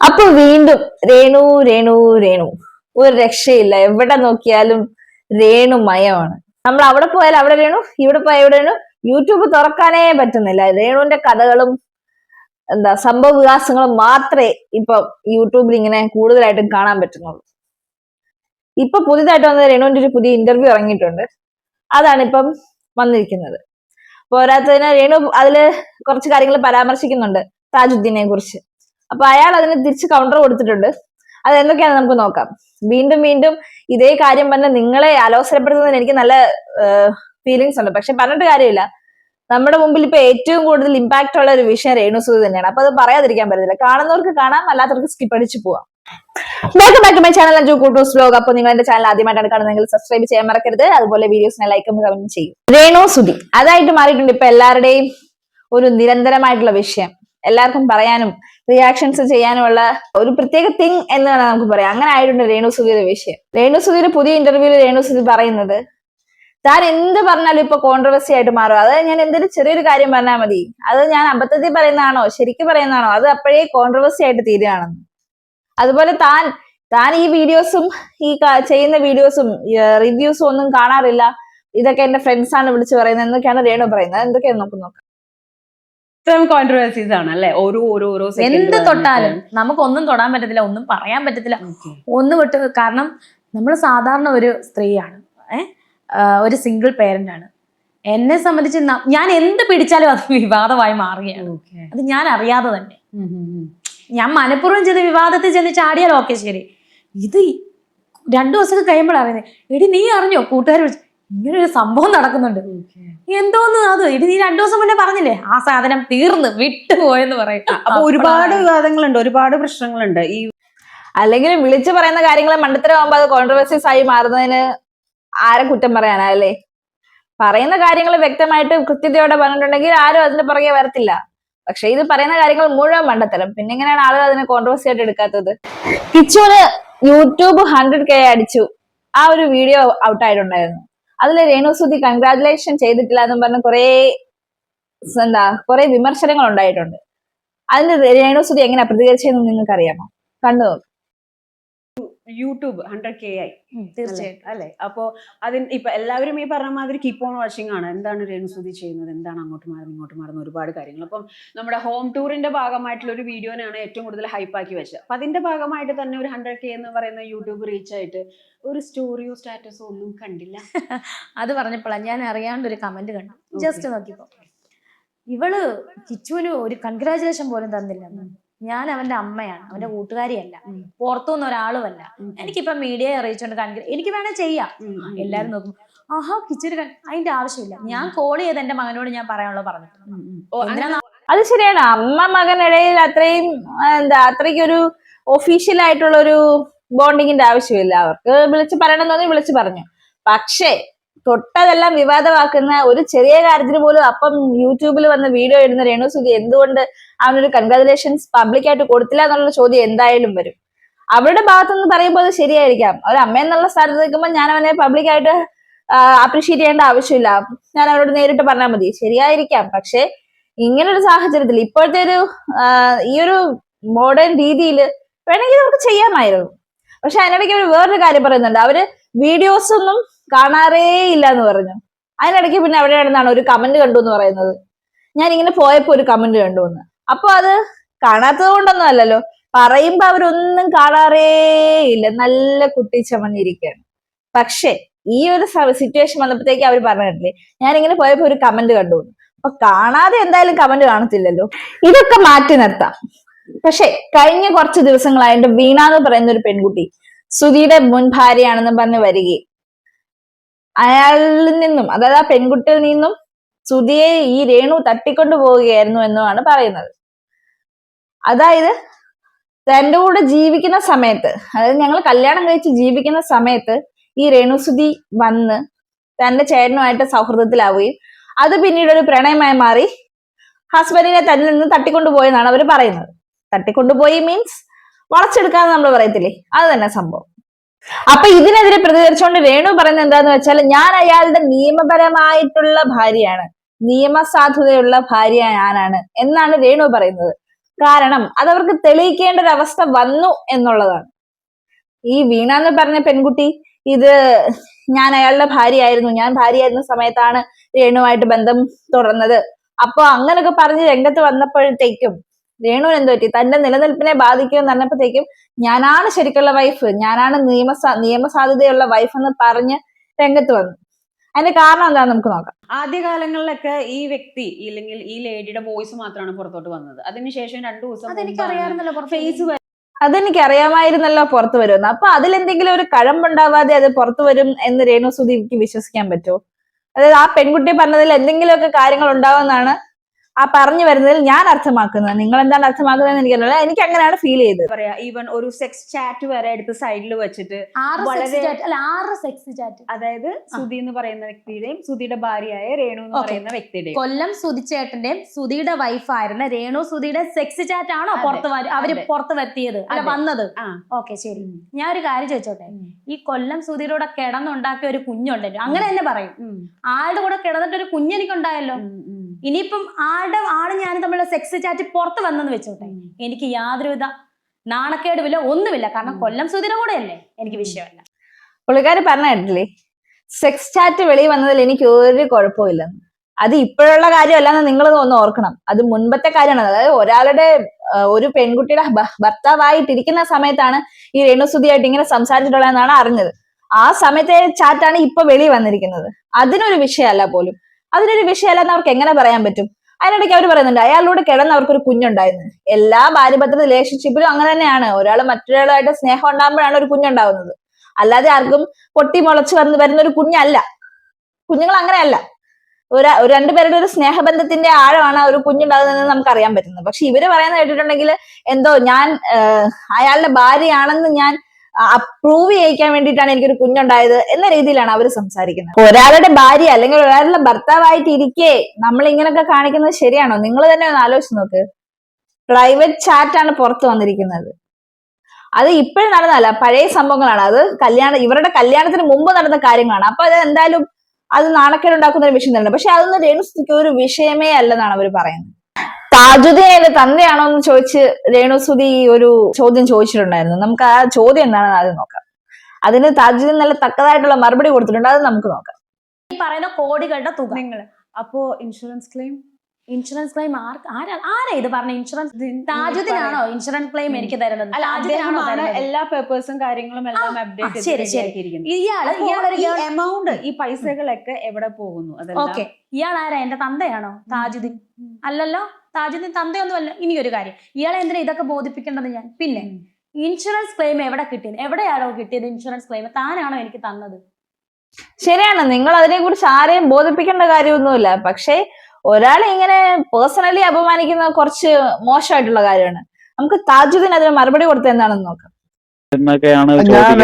അപ്പൊ വീണ്ടും രേണു രേണു രേണു. ഒരു രക്ഷയില്ല. എവിടെ നോക്കിയാലും രേണു മയമാണ്. നമ്മൾ അവിടെ പോയാൽ അവിടെ രേണു ഇവിടെ പോയാൽ ഇവിടെ രേണു. യൂട്യൂബ് തുറക്കാനേ പറ്റുന്നില്ല. രേണുവിന്റെ കഥകളും എന്താ സംഭവ വികാസങ്ങളും മാത്രമേ ഇപ്പൊ യൂട്യൂബിൽ ഇങ്ങനെ കൂടുതലായിട്ടും കാണാൻ പറ്റുന്നുള്ളൂ. ഇപ്പൊ പുതിയതായിട്ട് വന്ന രേണുവിന്റെ ഒരു പുതിയ ഇന്റർവ്യൂ ഇറങ്ങിയിട്ടുണ്ട്. അതാണ് ഇപ്പം വന്നിരിക്കുന്നത്. പോരാത്തതിന് രേണു അതിൽ കുറച്ച് കാര്യങ്ങൾ പരാമർശിക്കുന്നുണ്ട്. താജുദ്ദീനെ കുറിച്ച്. അപ്പൊ അയാൾ അതിന് തിരിച്ച് കൗണ്ടർ കൊടുത്തിട്ടുണ്ട്. അത് എന്തൊക്കെയാണ് നമുക്ക് നോക്കാം. വീണ്ടും വീണ്ടും ഇതേ കാര്യം പറഞ്ഞ നിങ്ങളെ അലോസരപ്പെടുത്തുന്നതിന് എനിക്ക് നല്ല ഫീലിങ്സ് ഉണ്ട്. പക്ഷെ പറഞ്ഞിട്ട് കാര്യമില്ല. നമ്മുടെ മുമ്പിൽ ഇപ്പൊ ഏറ്റവും കൂടുതൽ ഇമ്പാക്ട് ഉള്ള ഒരു വിഷയം രേണുസുതി തന്നെയാണ്. അപ്പൊ അത് പറയാതിരിക്കാൻ പറ്റില്ല കാണുന്നവർക്ക് കാണാം അല്ലാത്തവർക്ക് സ്കിപ്പ് അടിച്ചു പോവാം. Welcome back my channel Anju Koottus blog അപ്പൊ നിങ്ങൾ എന്റെ ചാനൽ ആദ്യമായിട്ടാണ് കാണുന്നതെങ്കിൽ സബ്സ്ക്രൈബ് ചെയ്യാൻ മറക്കരുത്. അതുപോലെ വീഡിയോസിനെ ലൈക്കും കമന്റും ചെയ്യും. രേണു സുതി അതായിട്ട് മാറിയിട്ടുണ്ട് ഇപ്പൊ എല്ലാവരുടെയും ഒരു നിരന്തരമായിട്ടുള്ള വിഷയം. എല്ലാവർക്കും പറയാനും റിയാക്ഷൻസ് ചെയ്യാനുമുള്ള ഒരു പ്രത്യേക തിങ് എന്ന് വേണം നമുക്ക് പറയാം. അങ്ങനെ ആയിട്ടുണ്ട് രേണു സുധീര വിഷയം. രേണു സുധിയുടെ പുതിയ ഇന്റർവ്യൂവിൽ രേണു സുധീർ പറയുന്നത് താൻ എന്ത് പറഞ്ഞാലും ഇപ്പൊ കോൺട്രവേഴ്സി ആയിട്ട് മാറും. അത് ഞാൻ എന്തൊരു ചെറിയൊരു കാര്യം പറഞ്ഞാൽ മതി. അത് ഞാൻ അബദ്ധത്തിൽ പറയുന്നതാണോ? ശരിക്കും പറയുന്നതാണോ? അത് അപ്പോഴേ കോൺട്രവേഴ്സി ആയിട്ട് തീരുകയാണെന്ന്. അതുപോലെ താൻ താൻ ഈ വീഡിയോസും ഈ ചെയ്യുന്ന വീഡിയോസും റിവ്യൂസും ഒന്നും കാണാറില്ല. ഇതൊക്കെ എന്റെ ഫ്രണ്ട്സ് ആണ് വിളിച്ച് പറയുന്നത്. എന്നൊക്കെയാണ് രേണു പറയുന്നത്. എന്തൊക്കെയാണ് നമുക്ക് നോക്കാം. ഇത്തരം കോൺട്രവേഴ്സീസ് ആണ് അല്ലെ? ഓരോ ഓരോ ഓരോ എന്ത് തൊട്ടാലും നമുക്ക് ഒന്നും തൊടാൻ പറ്റത്തില്ല ഒന്നും പറയാൻ പറ്റത്തില്ല. ഒന്നും വിട്ട് കാരണം നമ്മൾ സാധാരണ ഒരു സ്ത്രീയാണ് ഏഹ് ഒരു സിംഗിൾ പേരന്റ് ആണ്. എന്നെ സംബന്ധിച്ച് ഞാൻ എന്ത് പിടിച്ചാലും അത് വിവാദമായി മാറുകയാണ്. അത് ഞാൻ അറിയാതെ തന്നെ. ഞാൻ മനഃപൂർവം ചെന്ന് വിവാദത്തിൽ ചെന്ന് ചാടിയാൽ ഓക്കെ ശരി. ഇത് രണ്ടു ദിവസമൊക്കെ കഴിയുമ്പോഴാണ് എടി നീ അറിഞ്ഞോ? കൂട്ടുകാർ വിളിച്ച് ഇങ്ങനെ ഒരു സംഭവം നടക്കുന്നുണ്ട്. എന്തോന്ന് അത്? ഇത് നീ രണ്ടു ദിവസം മുന്നേ പറഞ്ഞില്ലേ? ആ സാധനം തീർന്ന് വിട്ടുപോയെന്ന് പറയും. അപ്പൊ ഒരുപാട് വിവാദങ്ങളുണ്ട് ഒരുപാട് പ്രശ്നങ്ങളുണ്ട്. ഈ അല്ലെങ്കിൽ വിളിച്ചു പറയുന്ന കാര്യങ്ങൾ മണ്ടത്തരമാകുമ്പോൾ അത് കോൺട്രവേഴ്സീസ് ആയി മാറുന്നതിന് ആരെ കുറ്റം പറയാനാ അല്ലേ? പറയുന്ന കാര്യങ്ങൾ വ്യക്തമായിട്ട് കൃത്യതയോടെ പറഞ്ഞിട്ടുണ്ടെങ്കിൽ ആരും അതിന്റെ പുറകെ വരത്തില്ല. പക്ഷെ ഇത് പറയുന്ന കാര്യങ്ങൾ മുഴുവൻ മണ്ടത്തരം. പിന്നെ എങ്ങനെയാണ് ആളുകൾ അതിനെ കോൺട്രവേഴ്സി ആയിട്ട് എടുക്കാത്തത്? കിച്ചുവിന് യൂട്യൂബ് ഹൺഡ്രഡ് കെ അടിച്ചു. ആ ഒരു വീഡിയോ ഔട്ട് ആയിട്ടുണ്ടായിരുന്നു. അതിൽ രേണുസുതി കൺഗ്രാചുലേഷൻ ചെയ്തിട്ടില്ല എന്നും പറഞ്ഞ് കുറേ എന്താ കുറെ വിമർശനങ്ങൾ ഉണ്ടായിട്ടുണ്ട് അതിന് രേണുസുതി എങ്ങനെയാ പ്രതികരിച്ചതെന്ന് നിങ്ങൾക്ക് അറിയാമോ കണ്ടു നോക്ക്. യൂട്യൂബ് ഹൺഡ്രഡ് കെ ആയി. തീർച്ചയായിട്ടും. അല്ലെ? അപ്പോ അതിന് ഇപ്പൊ എല്ലാവരും ഈ പറഞ്ഞ മാതിരി കീപ്പ് ഓൺ വാച്ചിങ് ആണ്. എന്താണ് രേണുസുതി ചെയ്യുന്നത്? എന്താണ് അങ്ങോട്ട് മാറുന്നത് ഇങ്ങോട്ട് മാറുന്ന ഒരുപാട് കാര്യങ്ങൾ. അപ്പം നമ്മുടെ ഹോം ടൂറിന്റെ ഭാഗമായിട്ടുള്ള ഒരു വീഡിയോനാണ് ഏറ്റവും കൂടുതൽ ഹൈപ്പാക്കി വെച്ചത്. അപ്പൊ അതിന്റെ ഭാഗമായിട്ട് തന്നെ ഒരു ഹൺഡ്രഡ് കെ എന്ന് പറയുന്ന യൂട്യൂബ് റീച്ച് ആയിട്ട് ഒരു സ്റ്റോറിയോ സ്റ്റാറ്റസോ ഒന്നും കണ്ടില്ല. അത് പറഞ്ഞപ്പോഴാണ് ഞാൻ അറിയാണ്ട് ഒരു കമന്റ് കണ്ടു. ജസ്റ്റ് നോക്കിയപ്പോ ഇവൾ കിച്ചുവിന് ഒരു കൺഗ്രാചുലേഷൻ പോലും തന്നില്ല. ഞാൻ അവന്റെ അമ്മയാണ് അവന്റെ കൂട്ടുകാരിയല്ല. പുറത്തുനിന്ന് ഒരാളുമല്ല. എനിക്കിപ്പൊ മീഡിയ അറിയിച്ചോണ്ട് കാണിക്കുന്നത് എനിക്ക് വേണേ ചെയ്യാം. എല്ലാരും നോക്കും. ആഹാ കൺ- അതിന്റെ ആവശ്യമില്ല. ഞാൻ കോൾ ചെയ്ത് എന്റെ മകനോട് ഞാൻ പറയാനുള്ളത് പറഞ്ഞു ഓ, അങ്ങനെ- അത് ശരിയാണ്. അമ്മ മകനിടയിൽ അത്രയും എന്താ എന്താ അത്രയ്ക്കൊരു ഒഫീഷ്യൽ ആയിട്ടുള്ള ഒരു ബോണ്ടിങ്ങിന്റെ ആവശ്യമില്ല. അവർക്ക് വിളിച്ച് പറയണം തോന്നി വിളിച്ച് പറഞ്ഞു. പക്ഷേ തൊട്ടതെല്ലാം വിവാദമാക്കുന്ന ഒരു ചെറിയ കാര്യത്തിന് പോലും അപ്പം യൂട്യൂബിൽ വന്ന വീഡിയോ ഇടുന്ന രേണു സുധി എന്തുകൊണ്ട് അവനൊരു കൺഗ്രാജുലേഷൻസ് പബ്ലിക്കായിട്ട് കൊടുത്തില്ല എന്നുള്ള ചോദ്യം എന്തായാലും വരും. അവരുടെ ഭാഗത്തുനിന്ന് പറയുമ്പോൾ അത് ശരിയായിരിക്കാം. ഒരു അമ്മ എന്നുള്ള സ്ഥലത്ത് നിൽക്കുമ്പോൾ ഞാൻ അവനെ പബ്ലിക്കായിട്ട് അപ്രീഷിയേറ്റ് ചെയ്യേണ്ട ആവശ്യമില്ല. ഞാൻ അവരോട് നേരിട്ട് പറഞ്ഞാൽ മതി. ശരിയായിരിക്കാം. പക്ഷേ ഇങ്ങനൊരു സാഹചര്യത്തിൽ ഇപ്പോഴത്തെ ഒരു ഈ ഒരു മോഡേൺ രീതിയിൽ വേണമെങ്കിൽ നമുക്ക് ചെയ്യാമായിരുന്നു. പക്ഷെ അതിനിടയ്ക്ക് അവർ വേറൊരു കാര്യം പറയുന്നുണ്ട്. അവർ വീഡിയോസ് ഒന്നും കാണാറേ ഇല്ല എന്ന് പറഞ്ഞു. അതിനിടയ്ക്ക് പിന്നെ അവിടെ നടന്നാണ് ഒരു കമന്റ് കണ്ടു എന്ന് പറയുന്നത്. ഞാൻ ഇങ്ങനെ പോയപ്പോ ഒരു കമന്റ് കണ്ടു എന്ന് അപ്പൊ അത് കാണാത്തത് കൊണ്ടൊന്നും അല്ലല്ലോ. പറയുമ്പോ അവരൊന്നും കാണാറേ ഇല്ല. നല്ല കുട്ടി ചമഞ്ഞിരിക്കുകയാണ് പക്ഷെ ഈ ഒരു സിറ്റുവേഷൻ വന്നപ്പോഴത്തേക്ക് അവർ പറഞ്ഞിട്ടില്ലേ? ഞാൻ ഇങ്ങനെ പോയപ്പോ ഒരു കമന്റ് കണ്ടു. അപ്പൊ കാണാതെ എന്തായാലും കമന്റ് കാണത്തില്ലല്ലോ. ഇതൊക്കെ മാറ്റി നിർത്താം. പക്ഷെ കഴിഞ്ഞ കുറച്ച് ദിവസങ്ങളായിട്ട് വീണ എന്ന് പറയുന്ന ഒരു പെൺകുട്ടി സുധിയുടെ മുൻ ഭാര്യയാണെന്ന് പറഞ്ഞ് വരികയും അയാളിൽ നിന്നും അതായത് ആ പെൺകുട്ടിയിൽ നിന്നും സുധിയെ ഈ രേണു തട്ടിക്കൊണ്ടു പോവുകയായിരുന്നു എന്നുമാണ് പറയുന്നത്. അതായത് തന്റെ കൂടെ ജീവിക്കുന്ന സമയത്ത് അതായത് ഞങ്ങൾ കല്യാണം കഴിച്ച് ജീവിക്കുന്ന സമയത്ത് ഈ രേണുസുതി വന്ന് തന്റെ ചേട്ടനുമായിട്ട് സൗഹൃദത്തിലാവുകയും അത് പിന്നീട് ഒരു പ്രണയമായി മാറി ഹസ്ബൻഡിനെ തന്നിൽ നിന്ന് തട്ടിക്കൊണ്ടുപോയെന്നാണ് അവർ പറയുന്നത്. തട്ടിക്കൊണ്ടുപോയി മീൻസ് വളച്ചെടുക്കാന്ന് നമ്മൾ പറയത്തില്ലേ? അത് തന്നെ സംഭവം. അപ്പൊ ഇതിനെതിരെ പ്രതികരിച്ചുകൊണ്ട് വേണു പറയുന്നത് എന്താന്ന് വെച്ചാൽ ഞാൻ അയാളുടെ നിയമപരമായിട്ടുള്ള ഭാര്യയാണ്. നിയമസാധുതയുള്ള ഭാര്യ ഞാനാണ് എന്നാണ് വേണു പറയുന്നത്. കാരണം അതവർക്ക് തെളിയിക്കേണ്ട ഒരു അവസ്ഥ വന്നു എന്നുള്ളതാണ്. ഈ വീണ എന്ന് പറഞ്ഞ പെൺകുട്ടി ഇത് ഞാൻ അയാളുടെ ഭാര്യയായിരുന്നു. ഞാൻ ഭാര്യയായിരുന്ന സമയത്താണ് രേണുവായിട്ട് ബന്ധം തുടർന്നത്. അപ്പൊ അങ്ങനൊക്കെ പറഞ്ഞ് രംഗത്ത് വന്നപ്പോഴത്തേക്കും രേണുവിന് എന്ത് പറ്റി? തന്റെ നിലനിൽപ്പിനെ ബാധിക്കുമെന്ന് പറഞ്ഞപ്പോഴത്തേക്കും ഞാനാണ് ശരിക്കുള്ള വൈഫ് ഞാനാണ് നിയമ നിയമസാധ്യതയുള്ള വൈഫ് എന്ന് പറഞ്ഞ് രംഗത്ത് വന്നു. അതിന്റെ കാരണം എന്താണെന്ന് നമുക്ക് നോക്കാം. ആദ്യകാലങ്ങളിലൊക്കെ ഈ വ്യക്തി ഇല്ലെങ്കിൽ ഈ ലേഡിയുടെ വോയിസ് മാത്രമാണ് പുറത്തോട്ട് വന്നത്. അതിനുശേഷം രണ്ടു ദിവസം അതെനിക്ക് മുമ്പാണ് അറിയാമായിരുന്നല്ലോ ഫേസ് അതെനിക്ക് അറിയാമായിരുന്നല്ലോ പുറത്തു വരുമെന്ന് അപ്പൊ അതിലെന്തെങ്കിലും ഒരു കഴമ്പുണ്ടാവാതെ അത് പുറത്തു വരും എന്ന് രേണു സുധീക്ക് വിശ്വസിക്കാൻ പറ്റുമോ? അതായത് ആ പെൺകുട്ടി പറഞ്ഞതിൽ എന്തെങ്കിലുമൊക്കെ കാര്യങ്ങൾ ഉണ്ടാവുമെന്നാണ് ആ പറഞ്ഞു വരുന്നതിൽ ഞാൻ അർത്ഥമാക്കുന്നത്. നിങ്ങൾ എന്താണ് അർത്ഥമാക്കുന്നത് എനിക്കറിയില്ല എനിക്ക് അങ്ങനെയാണ് ഫീൽ ചെയ്തത്. പറയാ ഈവൻ ഒരു സെക്സ് ചാറ്റ് വരെ എടുത്ത് സൈഡിൽ വെച്ചിട്ട് ആറ് സെക്സ് ചാറ്റ് അല്ല ആറ് സെക്സ് ചാറ്റ് അതായത് സുധി എന്ന് പറയുന്ന വ്യക്തിയുടെയും സുധിയുടെ ഭാര്യയായ രേണു എന്ന് പറയുന്ന വ്യക്തിയുടെയും. കൊല്ലം സുധിച്ചേട്ടന്റെയും സുധിയുടെ വൈഫായിരുന്ന രേണു സുധിയുടെ സെക്സ് ചാറ്റ് ആണോ പുറത്ത് വര- അവർ. പുറത്ത് വരുത്തിയത്? അല്ല വന്നത്. ഓക്കെ ശരി. ഞാൻ ഒരു കാര്യം ചോദിച്ചോട്ടെ? ഈ കൊല്ലം സുധിയുടെ കിടന്നുണ്ടാക്കിയ ഒരു കുഞ്ഞുണ്ടല്ലോ. അങ്ങനെ തന്നെ പറയും. ആളുടെ കൂടെ കിടന്നിട്ട് ഒരു കുഞ്ഞെനിക്കുണ്ടായല്ലോ. ഇനിയിപ്പം ആളുടെ ആൾ ഞാൻ തമ്മിലുള്ള സെക്സ് ചാറ്റ് പുറത്ത് വന്നെന്ന് വെച്ചോട്ടെ. എനിക്ക് യാതൊരുവിധ നാണക്കേടുമില്ല ഒന്നുമില്ല. കാരണം കൊല്ലം സുധിയുടെ കൂടെയല്ലേ? എനിക്ക് വിഷയമല്ല. പുള്ളിക്കാരി പറഞ്ഞ കേട്ടില്ലേ സെക്സ് ചാറ്റ് വെളിയിൽ വന്നതിൽ എനിക്ക് ഒരു കുഴപ്പമില്ലെന്ന് അത് ഇപ്പോഴുള്ള കാര്യമല്ലെന്ന് നിങ്ങൾ ഒന്ന് ഓർക്കണം. അത് മുൻപത്തെ കാര്യമാണ്. അതായത് ഒരാളുടെ ഒരു പെൺകുട്ടിയുടെ ഭർത്താവായിട്ടിരിക്കുന്ന സമയത്താണ് ഈ രേണുസുതിയായിട്ട് ഇങ്ങനെ സംസാരിച്ചിട്ടുള്ളതെന്നാണ് അറിഞ്ഞത്. ആ സമയത്തെ ചാറ്റാണ് ഇപ്പൊ വെളി വന്നിരിക്കുന്നത്. അതിനൊരു വിഷയമല്ല പോലും. അതിനൊരു വിഷയമല്ലെന്ന് അവർക്ക് എങ്ങനെ പറയാൻ പറ്റും? അതിനിടയ്ക്ക് അവർ പറയുന്നുണ്ട് അയാളോട് കിടന്ന് അവർക്കൊരു കുഞ്ഞുണ്ടായിരുന്നു. എല്ലാ ഭാര്യഭദ്ര റിലേഷൻഷിപ്പിലും അങ്ങനെ തന്നെയാണ്. ഒരാൾ മറ്റൊരാളായിട്ട് സ്നേഹം ഉണ്ടാകുമ്പോഴാണ് ഒരു കുഞ്ഞുണ്ടാവുന്നത് അല്ലാതെ ആർക്കും പൊട്ടി മുളച്ച് വന്ന് വരുന്ന ഒരു കുഞ്ഞല്ല. കുഞ്ഞുങ്ങൾ അങ്ങനെയല്ല. ഒരു രണ്ടുപേരുടെ ഒരു സ്നേഹബന്ധത്തിന്റെ ആഴമാണ് ഒരു കുഞ്ഞുണ്ടാകുന്നതെന്ന് നമുക്ക് അറിയാൻ പറ്റുന്നത്. പക്ഷെ ഇവർ പറയുന്നത് കേട്ടിട്ടുണ്ടെങ്കിൽ എന്തോ ഞാൻ അയാളുടെ ഭാര്യയാണെന്ന് ഞാൻ അപ്രൂവ് ചെയ്യിക്കാൻ വേണ്ടിയിട്ടാണ് എനിക്കൊരു കുഞ്ഞുണ്ടായത് എന്ന രീതിയിലാണ് അവർ സംസാരിക്കുന്നത്. ഒരാളുടെ ഭാര്യ അല്ലെങ്കിൽ ഒരാളുടെ ഭർത്താവായിട്ട് ഇരിക്കെ നമ്മൾ ഇങ്ങനെയൊക്കെ കാണിക്കുന്നത് ശരിയാണോ? നിങ്ങൾ തന്നെ ഒന്ന് ആലോചിച്ച് നോക്ക്. പ്രൈവറ്റ് ചാറ്റ് ആണ് പുറത്തു വന്നിരിക്കുന്നത്. അത് ഇപ്പോഴും നടന്നതല്ല പഴയ സംഭവങ്ങളാണ്. അത് കല്യാണം ഇവരുടെ കല്യാണത്തിന് മുമ്പ് നടന്ന കാര്യങ്ങളാണ്. അപ്പൊ അത് എന്തായാലും അത് നാണക്കേടുണ്ടാക്കുന്ന ഒരു വിഷയം തന്നെ പക്ഷെ അതൊന്നും ഒരു വിഷയമേ അല്ലെന്നാണ് അവർ പറയുന്നത്. താജുദ്ദീൻ എന്റെ തന്തയാണോ എന്ന് ചോദിച്ച് രേണുസുതി ഒരു ചോദ്യം ചോദിച്ചിട്ടുണ്ടായിരുന്നു. നമുക്ക് ആ ചോദ്യം എന്താണെന്ന് ആദ്യം നോക്കാം. അതിന് താജുദ്ദീൻ നല്ല തക്കതായിട്ടുള്ള മറുപടി കൊടുത്തിട്ടുണ്ട്. അത് നമുക്ക് നോക്കാം. ഈ പറയുന്ന കോടികളുടെ തുക. നിങ്ങൾ. അപ്പോ ഇൻഷുറൻസ് ക്ലെയിം? ഇൻഷുറൻസ് ക്ലെയിം ആരാ ആരാ ഇത് പറഞ്ഞ? ഇൻഷുറൻസ് താജുദ്ദീനാണോ ഇൻഷുറൻസ് ക്ലെയിം എനിക്ക് തരുന്നത്? എല്ലാ പേപ്പേഴ്സും കാര്യങ്ങളും എല്ലാം അപ്ഡേറ്റ് ശരി, ശരി. ഇയാൾ ഈ എമൗണ്ട് ഈ പൈസകളൊക്കെ എവിടെ പോകുന്നു? അതെല്ലാം ഓക്കെ. ഇയാൾ ആരാ? എന്റെ തന്തയാണോ? താജുദ്ദീൻ അല്ലല്ലോ താജുദ്ദീൻ തന്തയൊന്നും അല്ല ഇനി ഒരു കാര്യം. ഇയാളെ എന്തിനാ ഇതൊക്കെ ബോധിപ്പിക്കേണ്ടത് ഞാൻ? പിന്നെ ഇൻഷുറൻസ് ക്ലെയിം എവിടെ കിട്ടിയത്? എവിടെയാണോ കിട്ടിയത് ഇൻഷുറൻസ് ക്ലെയിം താനാണോ എനിക്ക് തന്നത്? ശരിയാണ്. നിങ്ങൾ അതിനെ കുറിച്ച് ആരെയും ബോധിപ്പിക്കേണ്ട കാര്യമൊന്നുമില്ല. പക്ഷേ ഒരാളെ ഇങ്ങനെ പേഴ്സണലി അപമാനിക്കുന്ന കുറച്ച് മോശമായിട്ടുള്ള കാര്യമാണ്. നമുക്ക് താജുദ്ദീൻ അതിന് മറുപടി കൊടുത്തത് എന്താണെന്ന് നോക്കാം. എന്നൊക്കെയാണ് ഞാൻ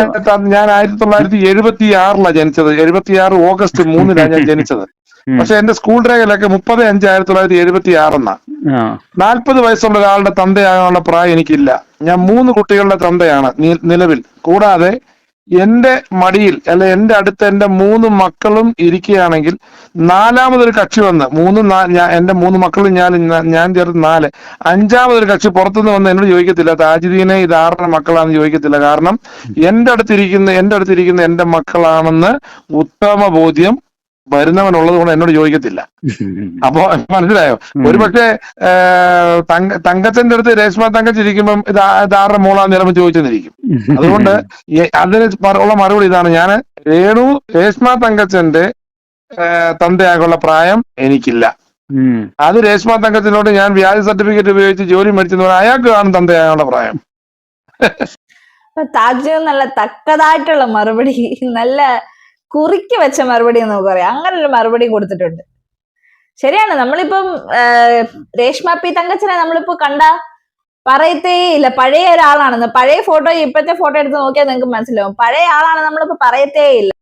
ഞാൻ ആയിരത്തി തൊള്ളായിരത്തി എഴുപത്തി ആറിലാണ് ജനിച്ചത്. എഴുപത്തി ആറ് ഓഗസ്റ്റ് മൂന്നിലാണ് ഞാൻ ജനിച്ചത്. പക്ഷെ എന്റെ സ്കൂൾ രേഖയിലൊക്കെ മുപ്പത് അഞ്ച് ആയിരത്തി തൊള്ളായിരത്തി എഴുപത്തി ആറെന്നാ ആ. നാൽപ്പത് വയസ്സുള്ള ഒരാളുടെ തന്തയാകാനുള്ള പ്രായം എനിക്കില്ല. ഞാൻ മൂന്ന് കുട്ടികളുടെ തന്തയാണ് നിലവിൽ. കൂടാതെ എന്റെ മടിയിൽ അല്ലെ എന്റെ അടുത്ത് എന്റെ മൂന്ന് മക്കളും ഇരിക്കുകയാണെങ്കിൽ നാലാമതൊരു കക്ഷി വന്ന് മൂന്ന് എന്റെ മൂന്ന് മക്കളും ഞാൻ ഞാൻ ചേർത്ത് നാല്. അഞ്ചാമതൊരു കക്ഷി പുറത്തുനിന്ന് വന്ന് എന്നോട് ചോദിക്കത്തില്ല. താജുദ്ദീനെ ഇത് ആരുടെ മക്കളാണെന്ന് ചോദിക്കത്തില്ല. കാരണം എന്റെ അടുത്തിരിക്കുന്ന എന്റെ അടുത്തിരിക്കുന്ന എന്റെ മക്കളാണെന്ന് ഉത്തമ ബോധ്യം വരുന്നവനുള്ളത് കൊണ്ട് എന്നോട് ചോദിക്കത്തില്ല. അപ്പോ മനസ്സിലായോ? ഒരു പക്ഷേ തങ്ക തങ്കച്ചന്റെ അടുത്ത് രേഷ്മ തങ്കച്ച് ഇരിക്കുമ്പം ഇത് ആ- ഇത് ആരുടെ മോളാന്ന് ചിലപ്പോൾ ചോദിച്ചെന്നിരിക്കും. അതുകൊണ്ട് അതിന് ഉള്ള മറുപടി ഇതാണ്. ഞാൻ രേണു രേഷ്മ തങ്കച്ചന്റെ തന്തയാകുള്ള പ്രായം എനിക്കില്ല. അത് രേഷ്മ തങ്കച്ചനോട് ഞാൻ വ്യാജ സർട്ടിഫിക്കറ്റ് ഉപയോഗിച്ച് ജോലി മേടിച്ചെന്ന് പറഞ്ഞാൽ അയാൾക്ക് കാണും തന്തയാകുള്ള പ്രായം. താജുദ്ദീൻ നല്ല തക്കതായിട്ടുള്ള മറുപടി. നല്ല കുറിക്ക് വെച്ച മറുപടി എന്ന് പറയാം. അങ്ങനെ ഒരു മറുപടി കൊടുത്തിട്ടുണ്ട്. ശരിയാണ്. നമ്മളിപ്പം രേഷ്മ പി തങ്കച്ചനെ നമ്മളിപ്പോ കണ്ട പറയത്തേ ഇല്ല. പഴയ ഒരാളാണെന്ന്. പഴയ ഫോട്ടോ ഇപ്പോഴത്തെ ഫോട്ടോ എടുത്ത് നോക്കിയാൽ നിങ്ങൾക്ക് മനസ്സിലാവും. പഴയ ആളാണ് നമ്മളിപ്പോ പറയത്തേ ഇല്ല.